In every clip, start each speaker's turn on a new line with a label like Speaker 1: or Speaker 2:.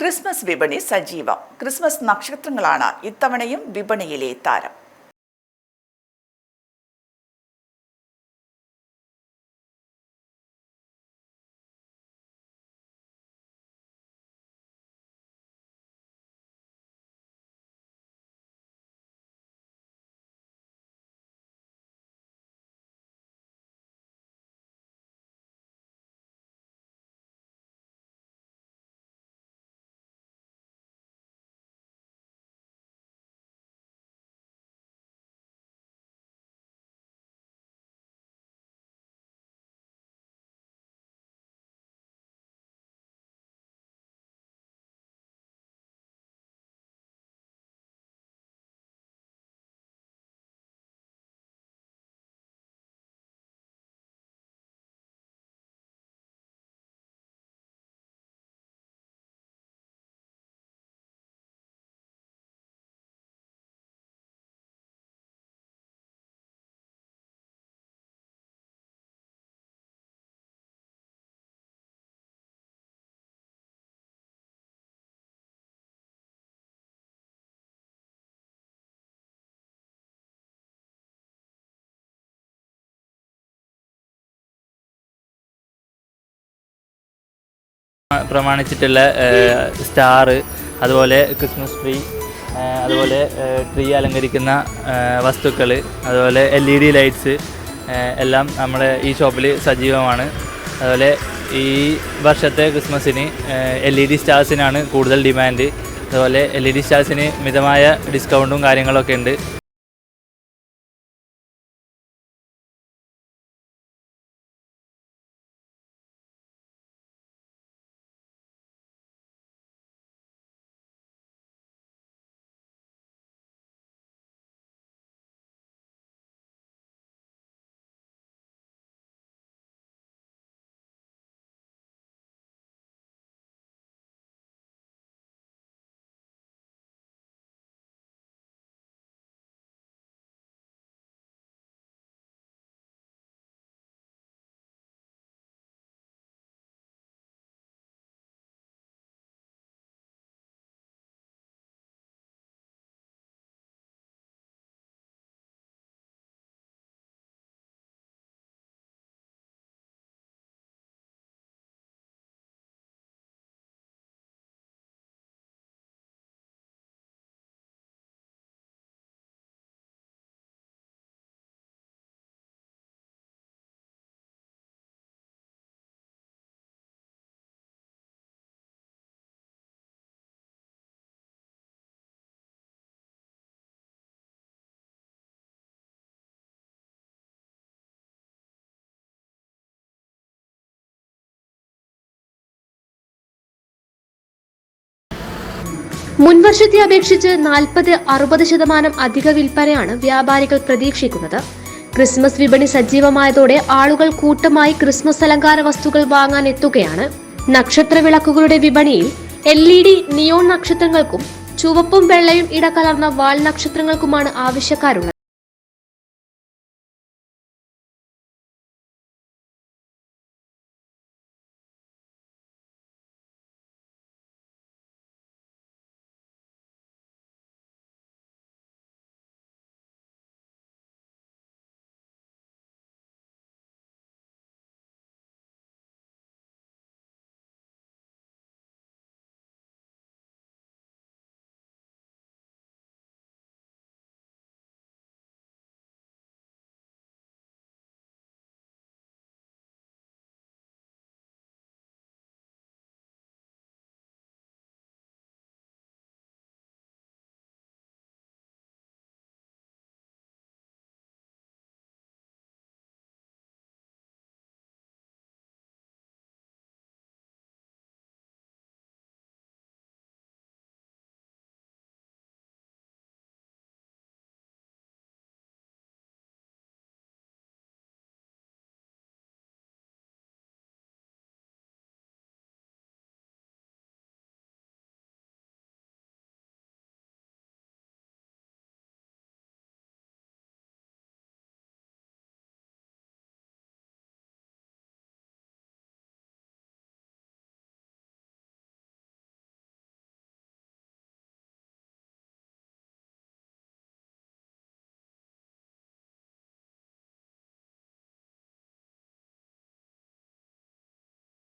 Speaker 1: Christmas വിപണി സജീവം. Christmas നക്ഷത്രങ്ങളാണ് ഇത്തവണയും വിപണിയിലെ താരം.
Speaker 2: പ്രമാണിച്ചിട്ടുള്ള സ്റ്റാർ അതുപോലെ ക്രിസ്മസ് ട്രീ അതുപോലെ ട്രീ അലങ്കരിക്കുന്ന വസ്തുക്കൾ അതുപോലെ എൽ ഇ ഡി ലൈറ്റ്സ് എല്ലാം നമ്മുടെ ഈ ഷോപ്പിൽ സജീവമാണ്. അതുപോലെ ഈ വർഷത്തെ ക്രിസ്മസിന് എൽ ഇ ഡി സ്റ്റാർസിനാണ് കൂടുതൽ ഡിമാൻഡ്. അതുപോലെ എൽ ഇ ഡി സ്റ്റാർസിന് മിതമായ ഡിസ്കൗണ്ടും കാര്യങ്ങളൊക്കെ ഉണ്ട്.
Speaker 3: മുൻവർഷത്തെ അപേക്ഷിച്ച് നാൽപ്പത് അറുപത് ശതമാനം അധിക വിൽപ്പനയാണ് വ്യാപാരികൾ പ്രതീക്ഷിക്കുന്നത്. ക്രിസ്മസ് വിപണി സജീവമായതോടെ ആളുകൾ കൂട്ടമായി ക്രിസ്മസ് അലങ്കാര വസ്തുക്കൾ വാങ്ങാൻ എത്തുകയാണ്. നക്ഷത്ര വിളക്കുകളുടെ വിപണിയിൽ എൽ ഇ ഡി നിയോൺ നക്ഷത്രങ്ങൾക്കും ചുവപ്പും വെള്ളയും ഇടകലർന്ന വാൾ നക്ഷത്രങ്ങൾക്കുമാണ് ആവശ്യക്കാരുള്ളത്.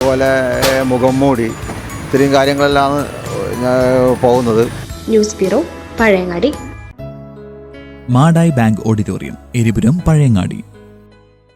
Speaker 4: അതുപോലെ മുഖം മൂടി. ഇത്രയും കാര്യങ്ങളെല്ലാം പോകുന്നത്.
Speaker 3: News bureau Pazhayangadi.
Speaker 5: Madayi bank auditorium Eripuram Pazhayangadi.